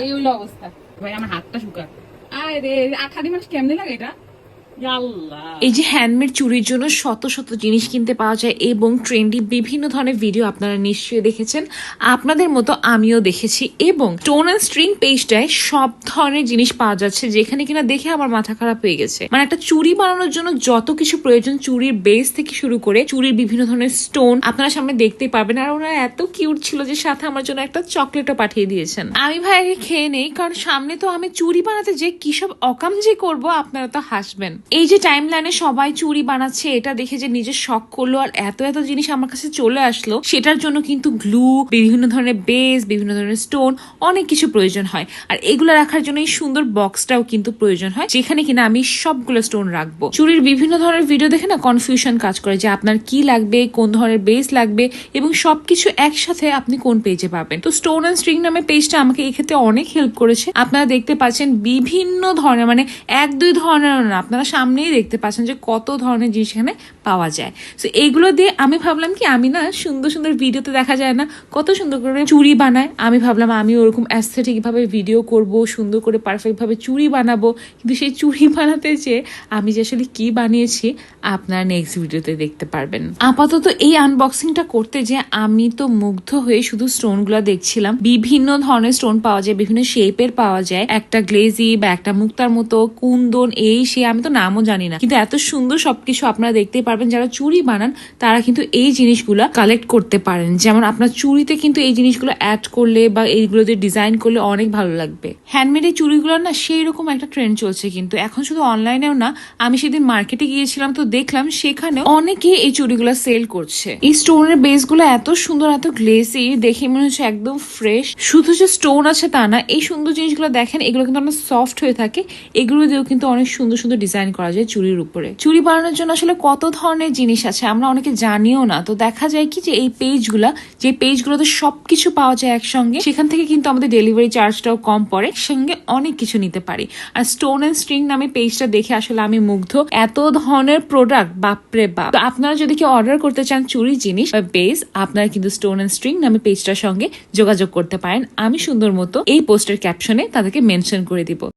এই হইল অবস্থা। ভাই আমার হাতটা শুকা আরে আঠারি মাস কেমনে লাগে এটা? এই যে হ্যান্ডমেড চুরির জন্য শত শত জিনিস কিনতে পাওয়া যায় এবং ট্রেন্ডি বিভিন্ন ধরনের ভিডিও আপনারা নিশ্চয়ই দেখেছেন, আপনাদের মতো আমিও দেখেছি এবং স্টোন অ্যান্ড স্ট্রিং পেজটায় সব ধরনের জিনিস পাওয়া যাচ্ছে যেখানে কিনা দেখে আমার মাথা খারাপ হয়ে গেছে। মানে একটা চুরি বানানোর জন্য যত কিছু প্রয়োজন চুরির বেস থেকে শুরু করে চুরির বিভিন্ন ধরনের স্টোন আপনারা সামনে দেখতেই পাবেন আর ওনারা এত কিউট ছিল যে সাথে আমার জন্য একটা চকলেটও পাঠিয়ে দিয়েছেন। আমি ভাই আগে খেয়ে নেই, কারণ সামনে তো আমি চুরি বানাতে যে কি সব অকাম যে করব, আপনারা তো হাসবেন। এই যে টাইম লাইনে সবাই চুরি বানাচ্ছে, এটা দেখে যে নিজের শখ করল আর এত এত জিনিস আমার কাছে চলে আসলো, সেটার জন্য কিন্তু গ্লু বিভিন্ন ধরনের বেস বিভিন্ন ধরনের স্টোন অনেক কিছু প্রয়োজন হয়। আর এগুলো রাখার জন্য এই সুন্দর বক্সটাও কিন্তু প্রয়োজন হয়, যেখানে কিনা আমি সবগুলো স্টোন রাখব। চুরির বিভিন্ন ধরনের ভিডিও দেখে না কনফিউশন কাজ করে যে আপনার কি লাগবে, কোন ধরনের বেস লাগবে এবং সবকিছু একসাথে আপনি কোন পেজে পাবেন। তো স্টোন অ্যান্ড স্ট্রিং নামে পেজটা আমাকে এক্ষেত্রে অনেক হেল্প করেছে। আপনারা দেখতে পাচ্ছেন বিভিন্ন ধরনের মানে এক দুই ধরনের না, আপনারা সামনেই দেখতে পাচ্ছেন যে কত ধরনের জিনিস এখানে পাওয়া যায়। তো এইগুলো দিয়ে আমি ভাবলাম কি, আমি না সুন্দর সুন্দর ভিডিওতে দেখা যায় না, কত সুন্দর করে চুড়ি বানায়। আমি ভাবলাম আমি ওরকম অ্যাস্থেটিক ভাবে ভিডিও করব, সুন্দর করে পারফেক্ট ভাবে চুড়ি বানাবো। কিন্তু সেই চুড়ি বানাতে যে আমি যে আসলে কি বানিয়েছি, আপনারা নেক্সট ভিডিওতে দেখতে পারবেন। আপাতত এই আনবক্সিংটা করতে যে আমি তো মুগ্ধ হয়ে শুধু স্টোনগুলো দেখছিলাম। বিভিন্ন ধরনের স্টোন পাওয়া যায়, বিভিন্ন শেপের পাওয়া যায়। একটা গ্লেজি বা একটা মুক্তার মতো, কুন্দন, এই সে, আমি তো নামও জানি না। কিন্তু এত সুন্দর সবকিছু আপনারা দেখতে পারবেন, যারা চুড়ি বানান, তারা কিন্তু এই জিনিসগুলো কালেক্ট করতে পারেন। যেমন আপনার চুড়িতে কিন্তু এই জিনিসগুলো অ্যাড করলে বা এইগুলো দিয়ে ডিজাইন করলে অনেক ভালো লাগবে। হ্যান্ডমেড এই চুড়িগুলো না সেই রকম একটা ট্রেন্ড চলছে কিন্তু। এখন শুধু অনলাইনেও না, আমি সেদিন মার্কেটে গিয়েছিলাম তো দেখলাম সেখানে অনেকে এই চুড়িগুলো সেল করছে। এই স্টোনের বেসগুলো এত সুন্দর, এত গ্লেসি দেখে মনে হচ্ছে একদম ফ্রেশ শুধু যে স্টোন আছে তা না, এই সুন্দর জিনিসগুলো দেখেন, এগুলো কিন্তু অনেক সফট হয়ে থাকে। এগুলো দিয়েও কিন্তু অনেক সুন্দর সুন্দর ডিজাইন করা যায় চুড়ির উপরে। চুড়ি বানানোর জন্য আসলে কত ধরনের জিনিস আছে আমরা অনেকে জানিও না। তো দেখা যায় কি যে এই পেজগুলা, যে পেজগুলোতে সবকিছু পাওয়া যায় একসঙ্গে, সেখান থেকে কিন্তু আমাদের ডেলিভারি চার্জটাও কম পড়ে, সঙ্গে অনেক কিছু নিতে পারি। আর স্টোন এন্ড স্ট্রিং নামে পেজটা দেখে আসলে আমি মুগ্ধ। এত ধরনের প্রোডাক্ট বাপরে বাপ। তো আপনারা যদি কেউ অর্ডার করতে চান চুরি জিনিস বা বেস আপনারা কিন্তু স্টোন এন্ড স্ট্রিং নামে পেজটার সঙ্গে যোগাযোগ করতে পারেন। আমি সুন্দর মতো এই পোস্টের ক্যাপশনে তাদেরকে মেনশন করে দিব।